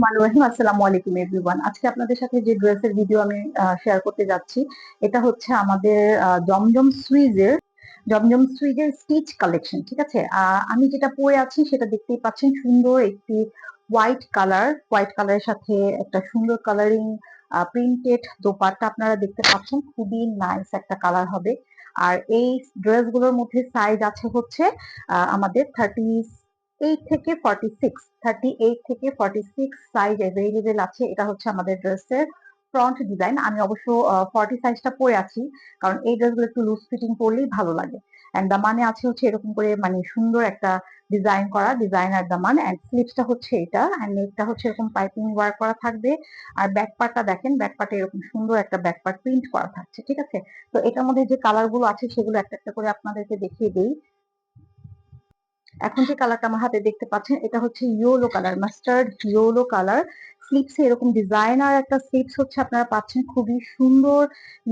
রহমান রহিম আসসালামু আলাইকুম এভরিওয়ান আজকে আপনাদের সাথে যে ড্রেসের ভিডিও আমি শেয়ার করতে যাচ্ছি, এটা হচ্ছে আমাদের জমজম সুইজের জমজম সুইজের স্টিচ কালেকশন ঠিক আছে? আমি যেটা পরে আছি সেটা দেখতেই পাচ্ছেন সুন্দর একটি হোয়াইট কালার হোয়াইট কালারের সাথে একটা সুন্দর কালারিং প্রিন্টেড দোপাট্টা আপনারা দেখতে পাচ্ছেন, খুবই নাইস একটা কালার হবে। আর এই ড্রেসগুলোর মধ্যে সাইজ আছে হচ্ছে আমাদের থার্টি এইট থেকে ফর্টি সিক্স থার্টি এইট থেকে ফর্টি সিক্স সাইজ অ্যাভেলেবেল আছে। এটা হচ্ছে আমাদের ড্রেসের ফ্রন্ট ডিজাইন আমি অবশ্য ফর্টি সাইজটা পরে আছি, কারণ এই ড্রেসগুলো একটু লুজ ফিটিং পরলেই ভালো লাগে। অ্যান্ড দামানে আছে হচ্ছে এরকম করে মানে সুন্দর একটা ডিজাইন করা ডিজাইনার দামান অ্যান্ড স্লিপসটা হচ্ছে এটা অ্যান্ড নেকটা হচ্ছে এরকম পাইপিং ওয়ার্ক করা থাকবে। আর ব্যাক পার্টটা দেখেন ব্যাক পার্টে এরকম সুন্দর একটা ব্যাক পার্ট প্রিন্ট করা থাকছে, ঠিক আছে? তো এটার মধ্যে যে কালারগুলো আছে সেগুলো একটা একটা করে আপনাদেরকে দেখিয়ে দিই। এখন যে কালারটা আমার হাতে দেখতে পাচ্ছেন, এটা হচ্ছে yellow colour mustard yellow colour স্লিপসে এরকম ডিজাইনার একটা স্লিপস হচ্ছে, আপনারা পাচ্ছেন খুবই সুন্দর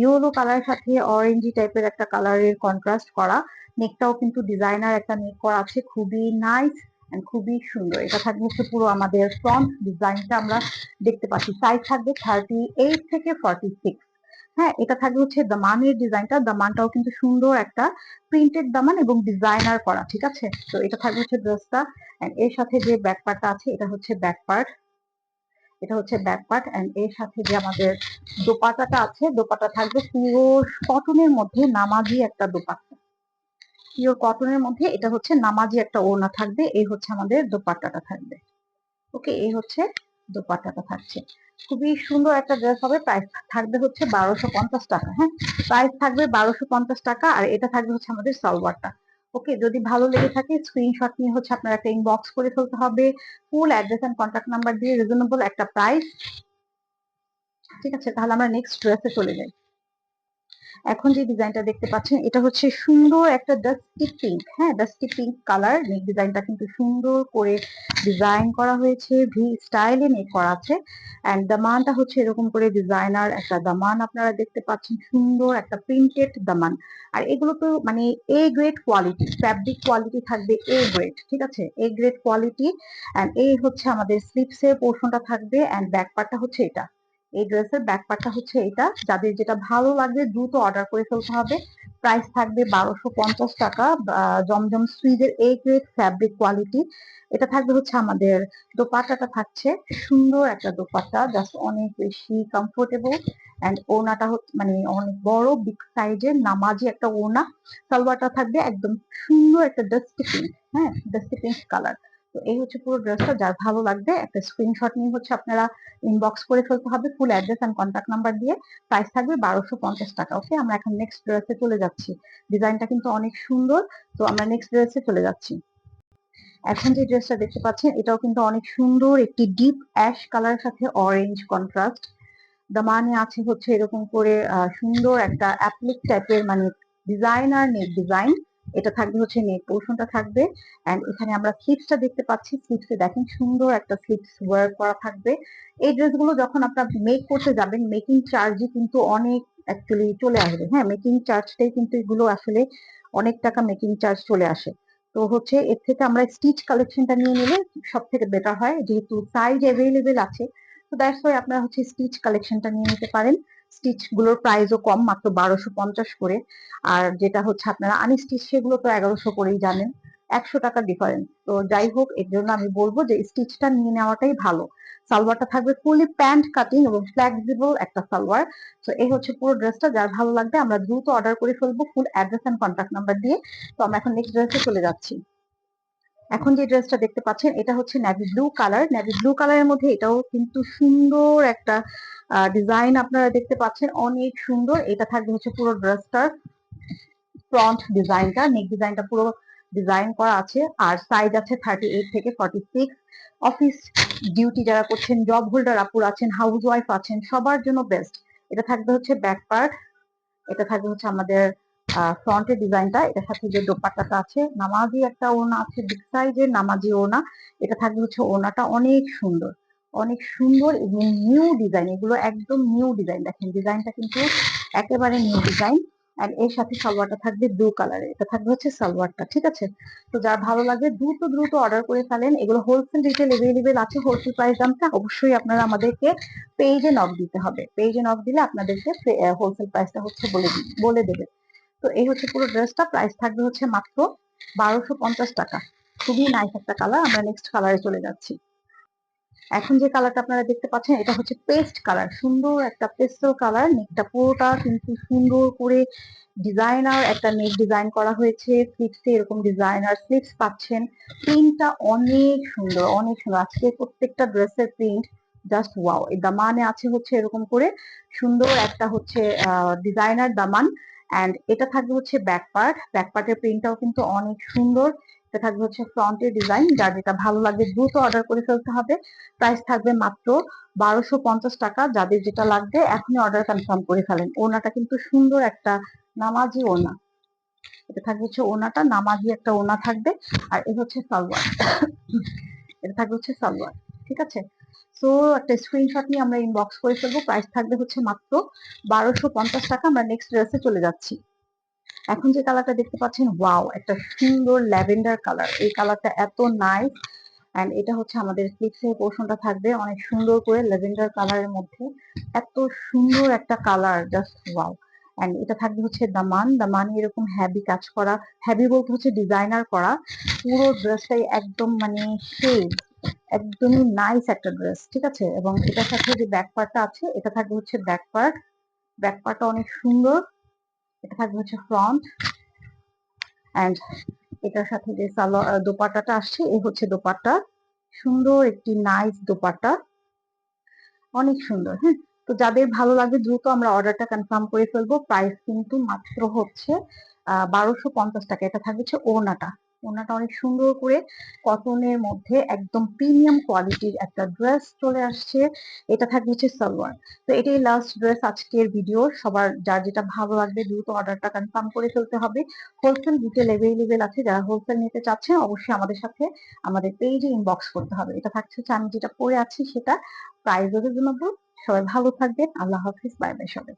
ইয়েলো কালারের সাথে অরেঞ্জি টাইপের একটা কালারের কন্ট্রাস্ট করা। নেকটাও কিন্তু ডিজাইনার একটা নেক করা আছে, খুবই নাইস খুবই সুন্দর। এটা থাকবে হচ্ছে পুরো আমাদের ফ্রন্ট ডিজাইনটা আমরা দেখতে পাচ্ছি। সাইজ থাকবে থার্টি এইট থেকে ফর্টি সিক্স হ্যাঁ এটা থাকবে হচ্ছে দামানের ডিজাইনটা দামানটাও কিন্তু সুন্দর একটা প্রিন্টেড দামান এবং ডিজাইনার করা, ঠিক আছে? তো এটা থাকবে হচ্ছে ড্রেসটা এর সাথে যে ব্যাক আছে, এটা হচ্ছে ব্যাক পার্ট এটা হচ্ছে ব্যাক পার্ট এন্ড এর সাথে যে আমাদের দোপাটাটা আছে দোপাটা থাকবে পিওর কটনের মধ্যে নামাজি একটা দোপাট্টা। পিওর কটনের মধ্যে এটা হচ্ছে নামাজি একটা ওড়না থাকবে। এই হচ্ছে আমাদের দোপাট্টাটা থাকবে। ওকে এই হচ্ছে দোপাট্টাটা থাকছে। খুবই সুন্দর একটা ড্রেস হবে। প্রাইস থাকবে হচ্ছে বারোশো পঞ্চাশ টাকা হ্যাঁ? প্রাইস থাকবে বারোশো পঞ্চাশ টাকা আর এটা থাকবে হচ্ছে আমাদের সালোয়ারটা। ওকে যদি ভালো লেগে থাকে স্ক্রিনশট নিয়ে হচ্ছে আপনার একটা ইনবক্স করে ফেলতে হবে। Full address and contact number দিয়ে রিজনেবল একটা প্রাইস ঠিক আছে, তাহলে আমরা নেক্সট ড্রেসে চলে যাই। এখন যে ডিজাইনটা দেখতে পাচ্ছেন, এটা হচ্ছে সুন্দর একটা ডাস্টি পিঙ্ক হ্যাঁ ডাস্টি পিঙ্ক কালার নেক ডিজাইনটা কিন্তু সুন্দর করে ডিজাইন করা হয়েছে ভি স্টাইলে নেক করা আছে অ্যান্ড দামানটা হচ্ছে এরকম করে ডিজাইনার একটা দামান আপনারা দেখতে পাচ্ছেন, সুন্দর একটা প্রিন্টেড দামান আর এগুলো তো মানে A grade quality fabric quality থাকবে এ গ্রেড ঠিক আছে? এ গ্রেড কোয়ালিটি অ্যান্ড এই হচ্ছে আমাদের স্লিপসের পোর্শনটা থাকবে অ্যান্ড ব্যাক পার্টটা হচ্ছে এটা। এই ড্রেসের ব্যাক পার্টটা হচ্ছে এটা। যাদের যেটা ভালো লাগবে দ্রুত অর্ডার করে ফেলতে হবে। প্রাইস থাকবে বারোশো পঞ্চাশ টাকা। জমজম সুইজের এ গ্রেড ফ্যাব্রিক কোয়ালিটি এটা থাকবে হচ্ছে আমাদের দোপাট্টাটা থাকছে। সুন্দর একটা দোপাট্টা। জাস্ট অনেক বেশি কমফোর্টেবল অ্যান্ড ওনাটা মানে অনেক বড় বিগ সাইজের নামাজি একটা ওনা। সালোয়ারটা থাকবে একদম সুন্দর একটা ডাস্টি হ্যাঁ? ডাস্টি কালার তো এই হচ্ছে পুরো ড্রেসটা যার ভালো লাগবে, একটা স্ক্রিনশট নিয়ে হচ্ছে আপনারা ইনবক্স করে ফেলতে হবে full address and contact number দিয়ে। প্রাইস থাকবে বারোশো পঞ্চাশ টাকা ওকে আমরা এখন নেক্সট ড্রেসে চলে যাচ্ছি। ডিজাইনটা কিন্তু অনেক সুন্দর, তো আমরা নেক্সট ড্রেসে চলে যাচ্ছি। এখন যে ড্রেসটা দেখতে পাচ্ছেন, এটাও কিন্তু অনেক সুন্দর, একটি ডিপ অ্যাশ কালারের সাথে অরেঞ্জ কন্ট্রাস্ট দামানে আছে হচ্ছে এরকম করে সুন্দর একটা অ্যাপ্লিক টাইপের মানে ডিজাইনার নেক ডিজাইন এটা থাকবে হচ্ছে নেক পোর্শনটা থাকবে। এন্ড এখানে আমরা স্লিপসটা দেখতে পাচ্ছি। স্লিপসে দেখেন সুন্দর একটা স্লিপস ওয়ার্ক করা থাকবে। এই ড্রেসগুলো যখন আপনার মেক করতে যাবেন মেকিং চার্জই কিন্তু অনেক অ্যাকচুয়ালি চলে আসবে। হ্যাঁ মেকিং চার্জটাই কিন্তু এগুলো আসলে অনেক টাকা মেকিং চার্জ চলে আসে। তো হচ্ছে এর থেকে আমরা স্টিচ কালেকশনটা নিয়ে নিলে সব থেকে বেটার হয়। যেহেতু সাইজ অ্যাভেলেবেল আছে, তো দ্যাটস ওয়াই আপনারা হচ্ছে স্টিচ কালেকশনটা নিয়ে নিতে পারেন। স্টিচগুলোর প্রাইসও কম, মাত্র বারোশো পঞ্চাশ করে। আর যেটা হচ্ছে আপনারা আনস্টিচ সেগুলো তো এগারোশো করেই জানেন, একশো টাকা ডিফারেন্স তো যাই হোক, এর জন্য আমি বলব যে স্টিচটা নিয়ে নেওয়াটাই ভালো। সালোয়ারটা থাকবে ফুলি প্যান্ট কাটিং এবং ফ্লেক্সিবল একটা সালোয়ার। তো এই হচ্ছে পুরো ড্রেসটা যার ভালো লাগবে আমরা দ্রুত অর্ডার করে ফেলব full address and contact number দিয়ে। তো আমরা এখন নেক্সট ড্রেসে চলে যাচ্ছি। এখন যে ড্রেসটা দেখতে পাচ্ছেন, এটা হচ্ছে navy blue colour navy blue কালারের মধ্যে এটাও কিন্তু সুন্দর একটা ডিজাইন আপনারা দেখতে পাচ্ছেন অনেক সুন্দর। এটা থাকবে হচ্ছে পুরো ড্রেসটার ফ্রন্ট ডিজাইনটা নেক ডিজাইনটা পুরো ডিজাইন করা আছে। আর সাইজ আছে থার্টি এইট থেকে ফর্টি সিক্স অফিস ডিউটি যারা করছেন জব হোল্ডার আপুর আছেন হাউস ওয়াইফ আছেন, সবার জন্য বেস্ট এটা থাকবে হচ্ছে ব্যাক পার্ট এটা থাকবে হচ্ছে আমাদের ফ্রন্টের ডিজাইনটা এটার সাথে যে দোপাট্টাটা আছে, নামাজি একটা ওড়না আছে বিগ সাইজের নামাজি ওড়না। এটা থাকবে হচ্ছে ওড়নাটা অনেক সুন্দর। অনেক সুন্দর এবং নিউ ডিজাইন এগুলো একদম নিউ ডিজাইন দেখেন ডিজাইনটা কিন্তু একেবারে নিউ ডিজাইন আর এর সাথে সালোয়ারটা থাকবে ব্লু কালারের এটা থাকবে হচ্ছে সালোয়ারটা, ঠিক আছে? তো যার ভালো লাগবে দ্রুত দ্রুত অর্ডার করে ফেলেন। এগুলো হোলসেল রিটেল এভেলেবেল আছে হোলসেল প্রাইস দামটা। অবশ্যই আপনারা আমাদেরকে পেজে নক দিতে হবে। পেজে নক দিলে আপনাদেরকে হোলসেল প্রাইসটা হচ্ছে বলে বলে দেবে। তো এই হচ্ছে পুরো ড্রেসটা প্রাইস থাকবে হচ্ছে মাত্র বারোশো পঞ্চাশ টাকা। খুবই নাইস একটা কালার আমরা নেক্সট কালারে চলে যাচ্ছি। এখন যে কালারটা আপনারা দেখতে পাচ্ছেন, এটা হচ্ছে পেস্ট কালার সুন্দর একটা পেস্টেল কালার নেকটা পুরোটা কিন্তু সুন্দর করে ডিজাইনার একটা নেক ডিজাইন করা হয়েছে স্লিপসে এরকম ডিজাইনার স্লিপস পাচ্ছেন। প্রিন্টটা অনেক সুন্দর অনেক সুন্দর। আজকে প্রত্যেকটা ড্রেসের প্রিন্ট জাস্ট ওয়াও দামানে আছে হচ্ছে এরকম করে। সুন্দর একটা হচ্ছে ডিজাইনার দামান। অ্যান্ড এটা থাকবে হচ্ছে ব্যাক পার্ট ব্যাক পার্টের প্রিন্টটাও কিন্তু অনেক সুন্দর। এটা থাকবে হচ্ছে ফ্রন্টের ডিজাইন যার যেটা ভালো লাগে দ্রুত অর্ডার করে ফেলতে হবে। প্রাইস থাকবে মাত্র বারোশো পঞ্চাশ টাকা, যাদের যেটা লাগবে এখনই অর্ডার কনফার্ম করে ফেলেন। ওনাটা কিন্তু সুন্দর একটা নামাজি ওনা। এটা থাকবে হচ্ছে ওনাটা, নামাজি একটা ওনা থাকবে। আর এ হচ্ছে সালোয়ার। এটা থাকবে হচ্ছে সালোয়ার, ঠিক আছে? সো একটা স্ক্রিনশট নিয়ে আমরা ইনবক্স করে ফেলব। প্রাইস থাকবে হচ্ছে মাত্র বারোশো পঞ্চাশ টাকা। আমরা নেক্সট ড্রেসে চলে যাচ্ছি। এখন যে কালারটা দেখতে পাচ্ছেন ওয়াও একটা সুন্দর ল্যাভেন্ডার কালার এই কালারটা এত নাইস এন্ড এটা হচ্ছে আমাদের স্লিপস এর পোর্শনটা থাকবে অনেক সুন্দর করে ল্যাভেন্ডার কালারের মধ্যে। এত সুন্দর একটা কালার জাস্ট ওয়াও এন্ড এটা থাকবে হচ্ছে দামান। দামানি এরকম হ্যাভি কাজ করা। হ্যাভি বলতে হচ্ছে ডিজাইনার করা। পুরো ড্রেসটাই একদম মানে সেই একদমই নাইস একটা ড্রেস ঠিক আছে? এবং এটার সাথে যে ব্যাক পার্টটা আছে, এটা থাকবে হচ্ছে ব্যাক পার্ট ব্যাক পার্টটা অনেক সুন্দর। এটা থাকবে হচ্ছে ফ্রন্ট এন্ড এটার সাথে যে সালোয়ার দোপাট্টাটা আসছে, এই হচ্ছে দোপাট্টা। সুন্দর একটি নাইস দোপাট্টা। অনেক সুন্দর হ্যাঁ? তো যাদের ভালো লাগে, দ্রুত আমরা অর্ডারটা কনফার্ম করে ফেলব। প্রাইস কিন্তু মাত্র হচ্ছে, আহ, বারোশো পঞ্চাশ টাকা। এটা থাকবে হচ্ছে ওনাটা ওনাটা অনেক সুন্দর করে কটনের মধ্যে একদম প্রিমিয়াম কোয়ালিটির একটা ড্রেস চলে আসছে। এটা থাকবে হচ্ছে সালোয়ার। তো এটাই লাস্ট ড্রেস আজকের ভিডিও সবার যার যেটা ভালো লাগবে দ্রুত অর্ডারটা কনফার্ম করে ফেলতে হবে। হোলসেল ডিটেল অ্যাভেলেবেল আছে, যারা হোলসেল নিতে চাচ্ছেন অবশ্যই আমাদের সাথে আমাদের পেজে ইনবক্স করতে হবে। এটা থাকছে হচ্ছে আমি যেটা পরে আছি সেটা প্রাইস জন্য সবাই ভালো থাকবেন। আল্লাহ হাফিজ। বাই বাই সবাই